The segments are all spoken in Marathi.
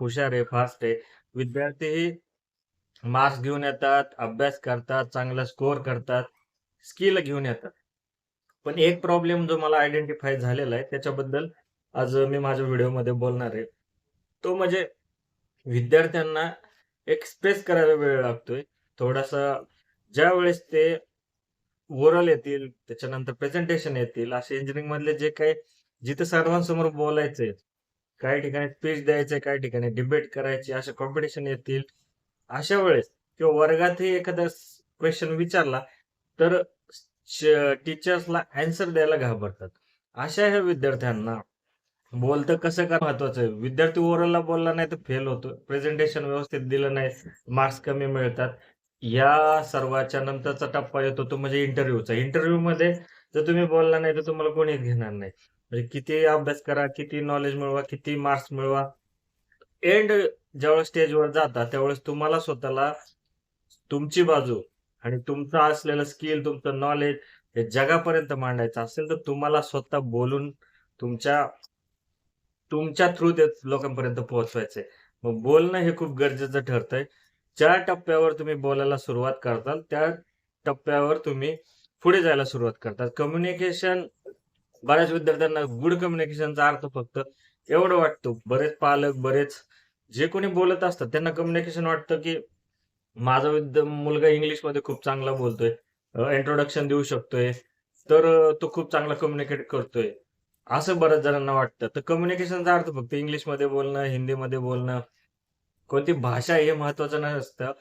हुशार आहे, फास्ट आहे. विद्यार्थीही मार्क्स घेऊन येतात, अभ्यास करतात, चांगला स्कोर करतात, स्किल घेऊन येतात. पण एक प्रॉब्लेम जो मला आयडेंटिफाय झालेला आहे, त्याच्याबद्दल आज मी माझ्या व्हिडिओमध्ये बोलणार आहे. तो म्हणजे विद्यार्थ्यांना एक्सप्रेस करायला वेळ लागतोय. थोडासा ज्या वेळेस ते ओरल येतील, त्याच्यानंतर प्रेझेंटेशन येतील, असे इंजिनिअरिंगमधले जे काही जिथे सर्वांसमोर बोलायचे काही ठिकाणी स्पीच द्यायचे काही ठिकाणी डिबेट करायची, असे कॉम्पिटिशन येतील. अशा वेळेस किंवा वर्गातही एखादा क्वेश्चन विचारला, तर टीचर्सला अँसर द्यायला घाबरतात. अशा ह्या विद्यार्थ्यांना बोलतं कसं का महत्वाचं आहे. विद्यार्थी ओरलला बोलला नाही तर फेल होतो. प्रेझेंटेशन व्यवस्थित दिलं नाही, मार्क्स कमी मिळतात. या सर्वाच्या नंतरचा टप्पा येतो तो म्हणजे इंटरव्ह्यूचा. मध्ये जर तुम्ही बोलला नाही तर तुम्हाला कोणी घेणार नाही. म्हणजे किती अभ्यास करा, किती नॉलेज मिळवा, किती मार्क्स मिळवा. एंड ज्यावेळेस स्टेजवर जाता त्यावेळेस तुम्हाला स्वतःला तुमची बाजू आणि तुमचं असलेलं स्किल, तुमचं नॉलेज हे जगापर्यंत मांडायचं असेल, तर तुम्हाला स्वतः बोलून तुमच्या तुमच्या थ्रू ते लोकांपर्यंत पोहोचवायचंय. मग बोलणं हे खूप गरजेचं ठरतंय. ज्या टप्प्यावर तुम्ही बोलायला सुरुवात करताल, त्या टप्प्यावर तुम्ही पुढे जायला सुरुवात करतात. कम्युनिकेशन बऱ्याच विद्यार्थ्यांना गुड कम्युनिकेशनचा अर्थ फक्त एवढं वाटतो. बरेच पालक, बरेच जे कोणी बोलत असतात त्यांना कम्युनिकेशन वाटतं, की माझा विद्या मुलगा इंग्लिशमध्ये खूप चांगला बोलतोय, इंट्रोडक्शन देऊ शकतोय, तर तो खूप चांगला कम्युनिकेट करतोय. असं बऱ्याच जणांना वाटतं. तर कम्युनिकेशनचा अर्थ फक्त इंग्लिशमध्ये बोलणं, हिंदीमध्ये बोलणं, कोणती भाषा हे महत्वाचं नसतं.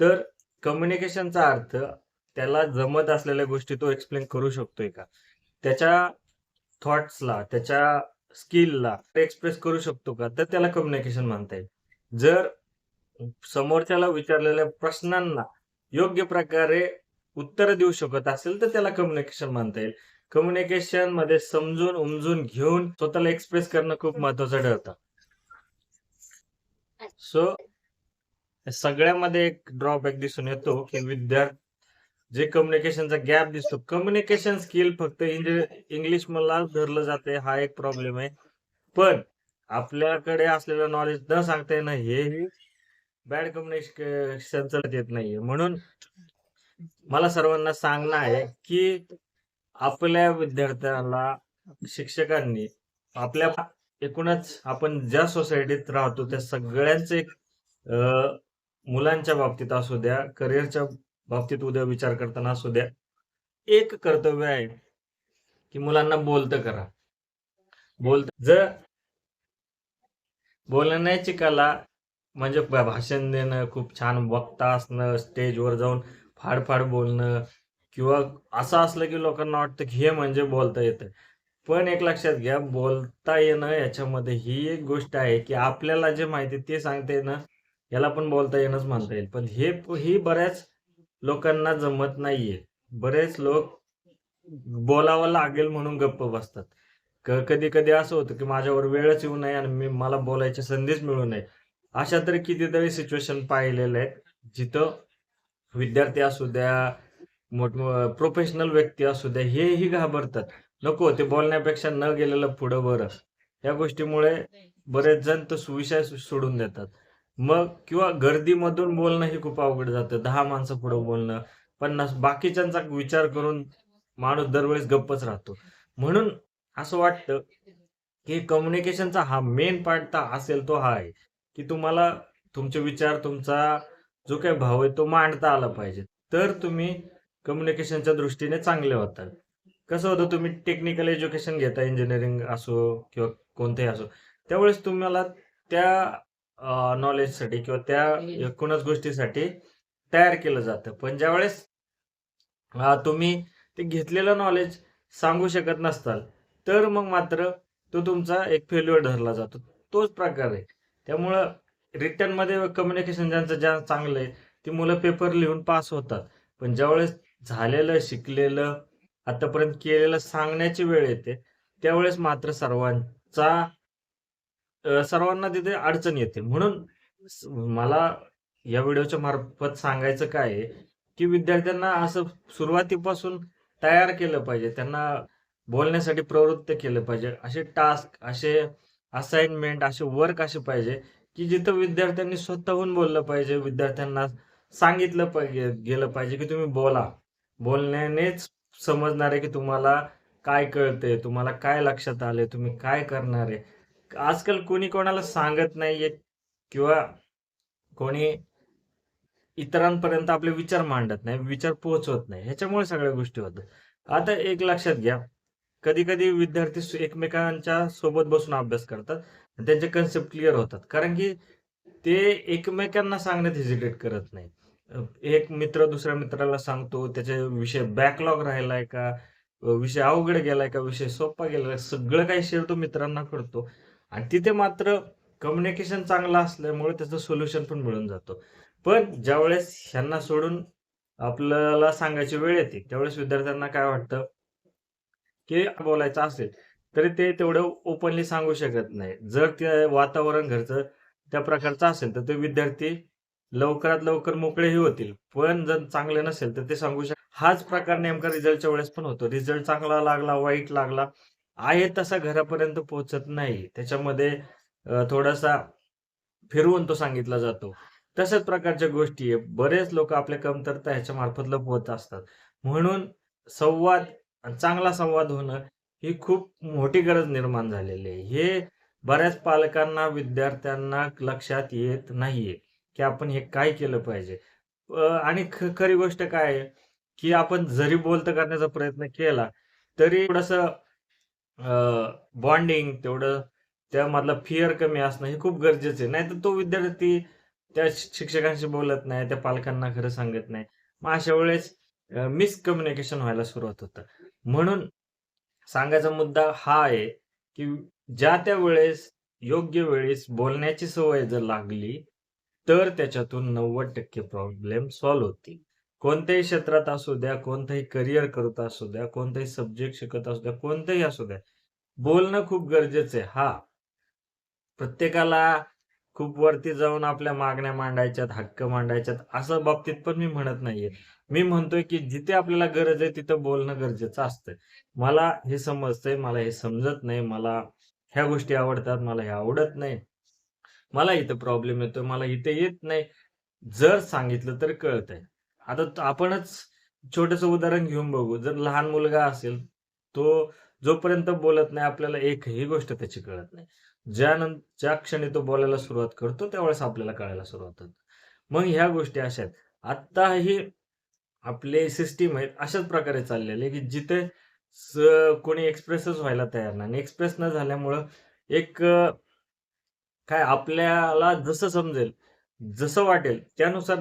तर कम्युनिकेशनचा अर्थ त्याला जमत असलेल्या गोष्टी तो एक्सप्लेन करू शकतोय का? त्याच्या थॉट्सला, त्याच्या स्किलला एक्सप्रेस करू शकतो का? तर त्याला कम्युनिकेशन म्हणता येईल. जर समोरच्याला विचारलेल्या प्रश्नांना योग्य प्रकारे उत्तर देऊ शकत असेल, तर त्याला कम्युनिकेशन म्हणता येईल. कम्युनिकेशनमध्ये समजून, उमजून घेऊन स्वतःला एक्सप्रेस करणं खूप महत्वाचं ठरतं. सो सगळ्यामध्ये एक ड्रॉबॅक दिसून येतो, की विद्यार्थी जे कम्युनिकेशनचा गॅप दिसतो. कम्युनिकेशन स्किल फक्त इंग्लिश मला धरलं जातंय हा एक प्रॉब्लेम आहे. पण आपल्याकडे असलेलं नॉलेज न सांगता येणं हे बॅड कम्युनिकेशनचं येत नाहीये. म्हणून मला सर्वांना सांगणं आहे, की आपल्या विद्यार्थ्याला शिक्षकांनी आपल्या एकूणच आपण ज्या सोसायटीत राहतो त्या सगळ्यांचे एक मुलांच्या बाबतीत असू द्या, करिअरच्या बाबतीत उद्या विचार करताना असू द्या, एक कर्तव्य आहे, की मुलांना बोलत करा. बोलतं जर बोलण्याची कला म्हणजे भाषण देणं, खूप छान वक्ता असणं, स्टेजवर जाऊन फाड-फाड बोलणं किंवा असं असलं, की लोकांना वाटतं, की हे म्हणजे बोलता येतं. पण एक लक्षात घ्या, बोलता येणं याच्यामध्ये ही एक गोष्ट आहे, की आपल्याला जे माहिती आहे ते सांगता येणं, याला पण बोलता येणंच म्हणता येईल. पण हे ही बऱ्याच लोकांना जमत नाहीये. बरेच लोक बोलावं लागेल म्हणून गप्प बसतात. कधी-कधी असं होतं, की माझ्यावर वेळच येऊ नये आणि मी मला बोलायची संधीच मिळू नये. अशा तरी कितीतरी सिच्युएशन पाहिलेल्या आहेत, जिथं विद्यार्थी असू द्या, मोठ प्रोफेशनल व्यक्ती असू द्या, हेही घाबरतात. नको ते बोलण्यापेक्षा न गेलेलं पुढं बरं. या गोष्टीमुळे बरेच जण तो सुविषय सोडून देतात. मग किंवा गर्दीमधून बोलणं हे खूप अवघड जातं. दहा माणसं पुढं बोलणं, 50 बाकीच्यांचा विचार करून माणूस दरवेळेस गप्पच राहतो. म्हणून असं वाटतं, की कम्युनिकेशनचा हा मेन पार्ट तर असेल तो हा आहे, की तुम्हाला तुमचे विचार, तुमचा जो काही भाव आहे तो मांडता आला पाहिजे. तर तुम्ही कम्युनिकेशनच्या दृष्टीने चांगले होतात कसं होतं तुम्ही टेक्निकल एज्युकेशन घेता इंजिनिअरिंग असो किंवा कोणतेही असो, त्यावेळेस तुम्हाला त्या नॉलेजसाठी किंवा त्या एकूणच गोष्टीसाठी तयार केलं जातं. पण ज्यावेळेस तुम्ही ते घेतलेलं नॉलेज सांगू शकत नसताल, तर मग मात्र तो तुमचा एक फेल्युअर धरला जातो. तोच प्रकार आहे. त्यामुळं रिटनमध्ये कम्युनिकेशन ज्यांचं ज्या चांगलं आहे, ती मुलं पेपर लिहून पास होतात. पण ज्यावेळेस झालेलं, शिकलेलं, आतापर्यंत केलेलं सांगण्याची वेळ येते, त्यावेळेस मात्र सर्वांचा सर्वांना तिथे अडचण येते. म्हणून मला या व्हिडिओच्या मार्फत सांगायचं काय आहे, की विद्यार्थ्यांना असं सुरुवातीपासून तयार केलं पाहिजे. त्यांना बोलण्यासाठी प्रवृत्त केलं पाहिजे. असे टास्क, असे असाइनमेंट, असे वर्क असे पाहिजे, की जिथं विद्यार्थ्यांनी स्वतःहून बोललं पाहिजे. विद्यार्थ्यांना सांगितलं पाहिजे गेलं पाहिजे, की तुम्ही बोला. बोलण्यानेच समजणार आहे, की तुम्हाला काय कळतंय, तुम्हाला काय लक्षात आलंय, तुम्ही काय करणार आहे. आजकाल कोणी कोणाला सांगत नाहीये किंवा कोणी इतरांपर्यंत आपले विचार मांडत नाही, विचार पोहोचवत नाही. ह्याच्यामुळे सगळ्या गोष्टी होतात. आता एक लक्षात घ्या, कधी-कधी विद्यार्थी एकमेकांच्या सोबत बसून अभ्यास करतात त्यांचे कन्सेप्ट क्लिअर होतात. कारण की ते एकमेकांना सांगण्यात हेजिटेट करत नाही एक मित्र दुसऱ्या मित्राला सांगतो, त्याचे विषय बॅकलॉग राहिलाय का, विषय अवघड गेलाय का, विषय सोपा गेलाय, सगळं काही शेअर तो मित्रांना करतो आणि तिथे मात्र कम्युनिकेशन चांगलं असल्यामुळे त्याचं सोल्युशन पण मिळून जातो पण ज्यावेळेस ह्यांना सोडून आपल्याला सांगायची वेळ येते, त्यावेळेस विद्यार्थ्यांना काय वाटतं, की बोलायचं असेल, तरी ते तेवढं ओपनली सांगू शकत नाही. जर ते वातावरण घरचं त्या प्रकारचं असेल, तर ते विद्यार्थी लवकरात लवकर मोकळेही होतील. पण जर चांगले नसेल, तर ते सांगू शक हाच प्रकार नेमका रिझल्टच्या वेळेस पण होतो. रिझल्ट चांगला लागला, वाईट लागला, आहे तसा घरापर्यंत पोहोचत नाही. त्याच्यामध्ये थोडासा फिरवून तो सांगितला जातो. तशाच प्रकारच्या गोष्टी आहे. बरेच लोक आपल्या कमतरता ह्याच्या मार्फत लपवत असतात. म्हणून संवाद चांगला संवाद होणं ही खूप मोठी गरज निर्माण झालेली आहे. हे बऱ्याच पालकांना, विद्यार्थ्यांना लक्षात येत नाहीये, की आपण हे काय केलं पाहिजे. आणि ख खरी गोष्ट काय आहे, की आपण जरी बोलत करण्याचा प्रयत्न केला, तरी थोडस बॉन्डिंग तेवढं त्यामधला फिअर कमी असणं हे खूप गरजेचं आहे. नाहीतर तो विद्यार्थी त्या शिक्षकांशी बोलत नाही, त्या पालकांना खरं सांगत नाही. मग अशा वेळेस मिसकम्युनिकेशन व्हायला सुरुवात होतं. म्हणून सांगायचा मुद्दा हा आहे, की ज्या त्या वेळेस, योग्य वेळेस बोलण्याची सवय जर लागली, तर त्याच्यातून 90% प्रॉब्लेम सॉल्व्ह होतील. कोणत्याही क्षेत्रात असू द्या, कोणतंही करियर करत असू द्या, कोणताही सब्जेक्ट शिकत असू द्या, कोणतंही असू द्या, बोलणं खूप गरजेचं आहे. हा प्रत्येकाला खूप वरती जाऊन आपल्या मागण्या मांडायच्यात, हक्क मांडायच्यात, असं बाबतीत पण मी म्हणत नाहीये. मी म्हणतोय, की जिथे आपल्याला गरज आहे तिथं बोलणं गरजेचं असतं. मला हे समजतंय, मला हे समजत नाही, मला ह्या गोष्टी आवडतात, मला हे आवडत नाही. मला इथं प्रॉब्लेम येतोय, मला इथे येत नाही. जर सांगितलं तर कळतंय. आता आपणच छोटस उदाहरण घेऊन बघू. जर लहान मुलगा असेल, तो जोपर्यंत बोलत नाही, आपल्याला एकही गोष्ट त्याची कळत नाही. ज्यानं ज्या क्षणी तो बोलायला सुरुवात करतो, त्यावेळेस आपल्याला कळायला सुरुवात होते. मग ह्या गोष्टी अशा आहेत. आत्ताही आपले सिस्टीम आहेत अशाच प्रकारे चाललेले की जिथे कोणी एक्सप्रेसच व्हायला तयार नाही आणि एक्सप्रेस न झाल्यामुळं एक काय आपल्याला जसं समजेल, जसं वाटेल त्यानुसार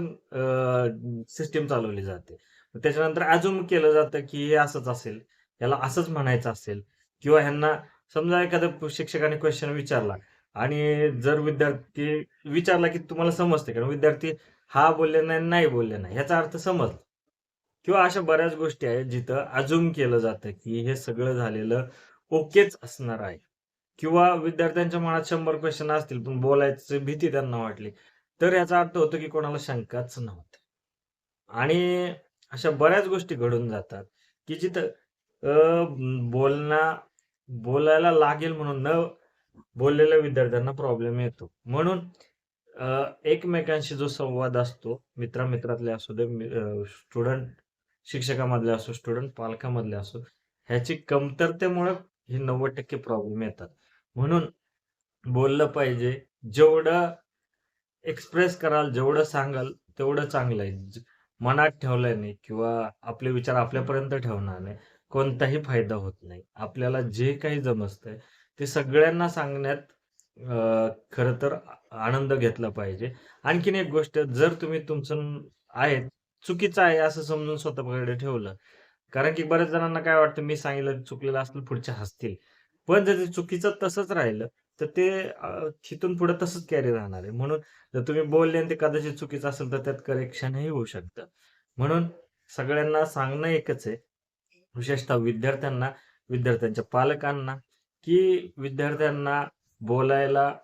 सिस्टीम चालवली जाते. त्याच्यानंतर अजून केलं जातं, की हे असंच असेल, याला असंच म्हणायचं असेल किंवा ह्यांना समजा एखाद्या शिक्षकाने क्वेश्चन विचारला आणि जर विद्यार्थी विचारला, की तुम्हाला समजते कारण विद्यार्थी हा बोलले नाही, नाही बोलले नाही. ह्याचा अर्थ समजला. किंवा अशा बऱ्याच गोष्टी आहेत जिथं अजून केलं जातं, की हे सगळं झालेलं ओकेच असणार आहे. किंवा विद्यार्थ्यांच्या मनात शंभर क्वेश्चन असतील, पण बोलायची भीती त्यांना वाटली. तर याचा अर्थ होतो, की कोणाला शंकाच नव्हती. आणि अशा बऱ्याच गोष्टी घडून जातात, की जिथं बोलणं बोलायला लागेल म्हणून न बोललेल्या विद्यार्थ्यांना प्रॉब्लेम येतो. म्हणून एकमेकांशी जो संवाद असतो, मित्रामित्रातले असू दे, स्टुडंट शिक्षकामधले असो, स्टुडंट पालकामधले असो, ह्याची कमतरतेमुळे हे 90% प्रॉब्लेम येतात. म्हणून बोललं पाहिजे. जेवढं एक्सप्रेस कराल, जेवढं सांगाल, तेवढं चांगलं आहे. मनात ठेवलं नाही किंवा आपले विचार आपल्यापर्यंत ठेवणार नाही कोणताही फायदा होत नाही. आपल्याला जे काही जमसतंय ते सगळ्यांना सांगण्यात खर खरं तर आनंद घेतला पाहिजे. आणखीन एक गोष्ट, जर तुम्ही तुमचं आहे, चुकीचं आहे असं समजून स्वतःकडे ठेवलं, कारण की बऱ्याच जणांना काय वाटतं, मी सांगितलं चुकलेलं असेल, पुढच्या हसतील. पण जर ते चुकीचं तसंच राहिलं, तर ते तिथून पुढे तसंच कॅरी राहणार आहे. म्हणून जर तुम्ही बोलले आणि ते कदाचित चुकीचं असेल, तर त्यात करेक्शनही होऊ शकतं. म्हणून सगळ्यांना सांगणं एकच आहे, विशेषतः विद्यार्थ्यांना, विद्यार्थ्यांच्या पालकांना, की विद्यार्थ्यांना बोलायला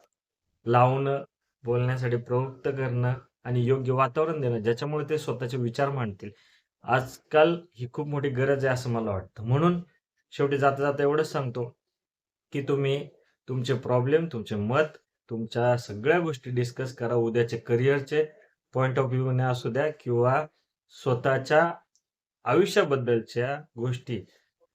लावणं, बोलण्यासाठी प्रवृत्त करणं आणि योग्य वातावरण देणं, ज्याच्यामुळे ते स्वतःचे विचार मांडतील. आजकाल ही खूप मोठी गरज आहे असं मला वाटतं. म्हणून शेवटी जाता-जाता एवढंच सांगतो, की तुम्ही तुमचे प्रॉब्लेम, तुमचे मत तुमच्या सगळ्या गोष्टी डिस्कस करा उद्याचे करिअरचे पॉईंट ऑफ व्ह्यूने असू द्या किंवा स्वतःच्या आयुष्याबद्दलच्या गोष्टी.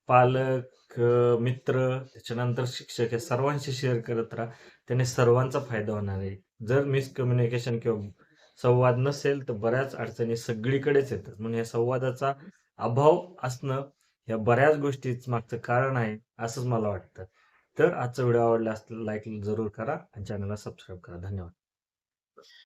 पालक मित्र त्याच्यानंतर शिक्षक या सर्वांशी शेअर करत राहा. त्याने सर्वांचा फायदा होणार आहे. जर मिसकम्युनिकेशन किंवा संवाद नसेल तर बऱ्याच अडचणी सगळीकडेच येतात. म्हणून या संवादाचा अभाव असणं या बऱ्याच गोष्टीच मागचं कारण आहे असंच मला वाटतं. तर आजचा व्हिडिओ आवडला असला लाईक जरूर करा आणि चॅनलला सबस्क्राईब करा. धन्यवाद.